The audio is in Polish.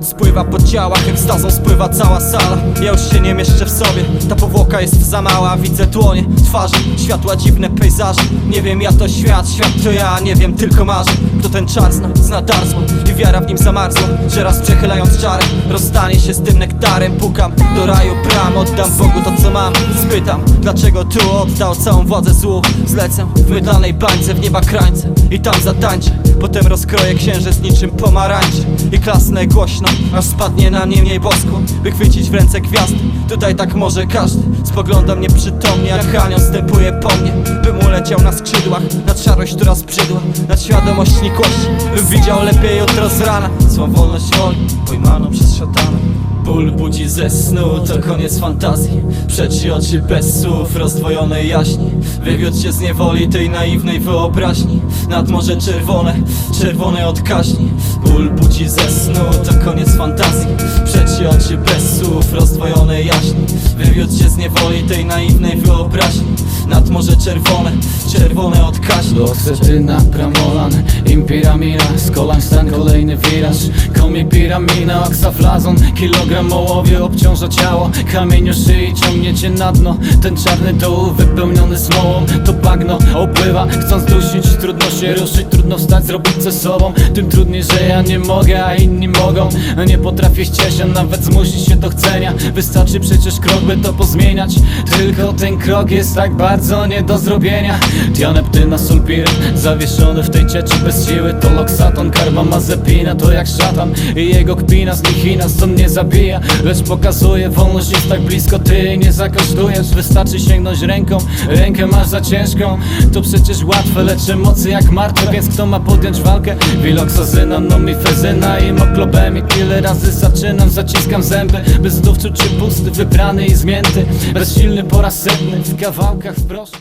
Pot spływa po ciałach, ekstazą spływa cała sala. Ja już się nie mieszczę w sobie, ta powłoka jest za mała. Widzę tłonie twarzy, światła dziwne pejzaże. Nie wiem ja to świat, świat to ja Nie wiem, tylko marzę, kto ten czar zna? Zna i wiara w nim zamarzła. Że raz przechylając czarę, rozstanie się z tym nektarem. Pukam do raju bram, oddam Bogu to co mam. Spytam, dlaczego tu oddał całą władzę złu? Zlecę w mydlanej bańce, w nieba krańce I tam zatańczę, potem rozkroję księżyc niczym pomarańczy I klasnę głośno, aż spadnie na mnie mniej bosko By chwycić w ręce gwiazdy, tutaj tak może każdy Spogląda mnie przytomnie, jak anioł stępuje po mnie Bym uleciał na skrzydłach, nad szarość, która zbrzydła Nad świadomość nikłości, bym widział lepiej jutro z rana Swą wolność woli, pojmaną przez szatana Ból budzi ze snu, to koniec fantazji. Przeci oczy bez słów, rozdwojonej jaźni. Wywiódł się z niewoli tej naiwnej wyobraźni. Nad morze czerwone, czerwone od kaźni. Ból budzi ze snu, to koniec fantazji. Przeci oczy bez słów, rozdwojonej jaźni. Wywiódł się z niewoli tej naiwnej wyobraźni. Nad morze czerwone, czerwone od kaźni. Oksetyna, pramolan, impiramina Z kolan stan kolejny wiraż Komie piramina, oksaflazon Kilogram ołowie obciąża ciało. Kamieniu szyi ciągnie cię na dno. Ten czarny dół wypełniony smołą. To bagno opływa, chcąc dusić Trudno się ruszyć, trudno wstać, zrobić ze sobą. Tym trudniej, że ja nie mogę, a inni mogą. Nie potrafię chcieć, a nawet zmusić się do chcenia. Wystarczy przecież krok, by to pozmieniać. Tylko ten krok jest tak bardzo nie do zrobienia. Dianeptyna, sulpiryt, zawieszony w tej cieczy bez siły To loksaton, karbamazepina, to jak szatan. I jego kpina z nich i nas to mnie zabija Lecz pokazuje, wolność jest tak blisko, ty nie zakosztujesz. Wystarczy sięgnąć ręką, rękę masz za ciężką. To przecież łatwe, lecz emocje jak martwe Więc kto ma podjąć walkę? Wiloksazyna, nomifezyna i moklobemi Tyle razy zaczynam, zaciskam zęby Bez znów czuć się pusty, wybrany i zmięty. Bezsilny po raz setny, w kawałkach w proszku